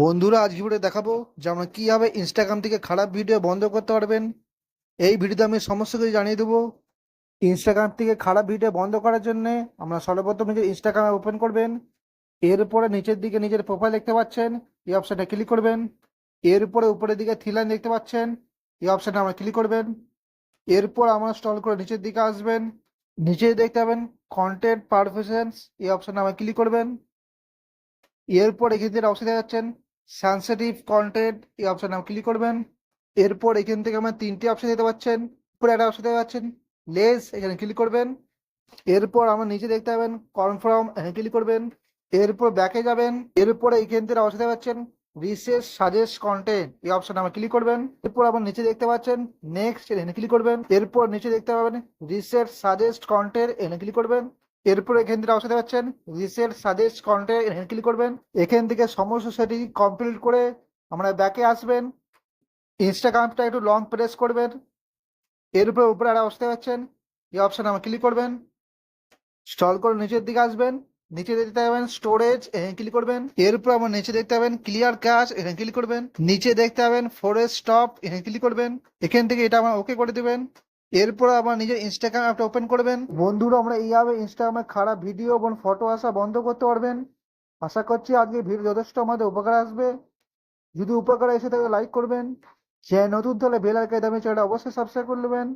বন্ধুরা আজ ভিডিওতে দেখাবো যে আমরা কীভাবে ইনস্টাগ্রাম থেকে খারাপ ভিডিও বন্ধ করতে পারবেন। এই ভিডিওতে আমি সমস্ত কিছু জানিয়ে দেবো। ইনস্টাগ্রাম থেকে খারাপ ভিডিও বন্ধ করার জন্য আমরা সর্বপ্রথম নিজের ইনস্টাগ্রামে ওপেন করবেন। এরপরে নিচের দিকে নিজের প্রোফাইল দেখতে পাচ্ছেন, এই অপশানটা ক্লিক করবেন। এরপরে উপরের দিকে থ্রি লাইন দেখতে পাচ্ছেন, এই অপশানটা আমরা ক্লিক করবেন। এরপর আমরা স্টল করে নিচের দিকে আসবেন। নিচে দেখতে পাবেন কন্টেন্ট পারফরমেন্স এই অপশানটা আমরা ক্লিক করবেন। এরপর এখান থেকে অপশন দেখতে পাচ্ছেন সেন্সিটিভ কন্টেন্ট এই অপশনে ক্লিক করবেন। এরপর এখান থেকে আমার তিনটি অপশন দিতে পাচ্ছেন। উপরে একটা অপশন দিতে পাচ্ছেন। লেস এখানে ক্লিক করবেন। এরপর আমার নিচে দেখতে পাবেন কনফার্ম এখানে ক্লিক করবেন। এরপর ব্যাকে যাবেন। এরপরে এখান থেকে অপশন দিতে পাচ্ছেন। রিসেস সাজেস্ট কন্টেন্ট এই অপশনে আমার ক্লিক করবেন। এরপর আবার নিচে দেখতে পাচ্ছেন। নেক্সট এখানে ক্লিক করবেন। এরপর নিচে দেখতে পাবেন রিসেট সাজেস্ট কন্টেন্ট এখানে ক্লিক করবেন। এরপর এখান থেকে অপশন পাচ্ছেন রিসেট সাজেস্ট কন্টেন্ট এখানে ক্লিক করবেন। এখান থেকে সমস্ত সেটি কমপ্লিট করে আমরা ব্যাকে আসবেন। ইনস্টাগ্রামটা একটু লং প্রেস করবেন। এরপর উপরে উপরে আর অবস্থা পাচ্ছেন, এই অপশানে আমরা ক্লিক করবেন। স্টল করে নিচের দিকে আসবেন। নিচে দেখতে পাবেন স্টোরেজ এখানে ক্লিক করবেন। এরপর আমার নিচে দেখতে পাবেন ক্লিয়ার ক্যাশ এখানে ক্লিক করবেন। নিচে দেখতে পাবেন ফরেস্ট স্টপ এখানে ক্লিক করবেন। এখান থেকে এটা আমার ওকে করে দেবেন। এরপর আবার নিজের ইনস্টাগ্রাম অ্যাপটা ওপেন করবেন। বন্ধুরা, আমরা এইভাবে ইনস্টাগ্রামে খারাপ ভিডিও এবং ফটো আসা বন্ধ করতে পারবেন। আশা করছি আজকে ভিডিও যথেষ্ট আমাদের উপকার আসবে। যদি উপকার এসে থাকে লাইক করবেন। যে নতুন তাহলে বেলার আইকন দামে চ্যানেলটা অবশ্যই সাবস্ক্রাইব করে নেবেন।